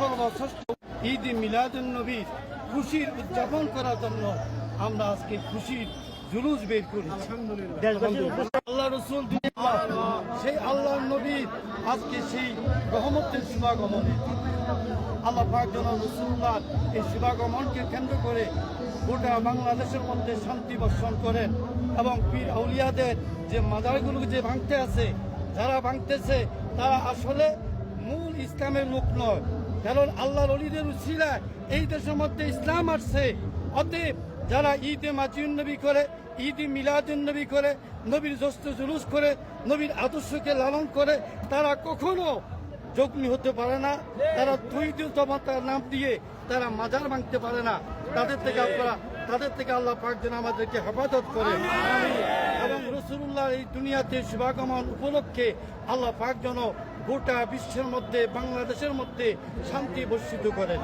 সর্বশ্রেষ্ঠ ঈদ মিলাদুন নবীর খুশির উদযাপন করার জন্য আমরা আজকে খুশির জুলুস বের করেছি। আল্লাহ রসুল সেই আল্লাহ নবীর আজকে সেই রহমতের শুভাগমনে। আল্লাহ পাক যেন রসুল্লাহ এই শুভাগমনকে কেন্দ্র করে গোটা বাংলাদেশের মধ্যে শান্তি বর্ষণ করেন এবং পীর আউলিয়াদের যে মাজারগুলো যে ভাঙতে আছে যারা ভাঙতেছে তারা আসলে মূল ইসলামের লোক নয় কারণ আল্লাহর অলিদের উছিলা এই দেশের মধ্যে ইসলাম আসছে। অতএব যারা ঈদে মাজিউন নবী করে ঈদে মিলাদুন নবী করে নবীর জস্ত জুলুস করে নবীর আদর্শকে লালন করে তারা কখনো যোগনি হতে পারে না। তারা দ্বৈতমতার নাম দিয়ে তারা মাজার ভাঙতে পারে না। তাদের থেকে আপনারা তাদের থেকে আল্লাহ পাক যেন আমাদেরকে হেফাজত করে এবং এই দুনিয়াতে শুভাগমন উপলক্ষে আল্লাহ পাক যেন গোটা বিশ্বের মধ্যে, বাংলাদেশের মধ্যে শান্তি বর্ষিত করেন।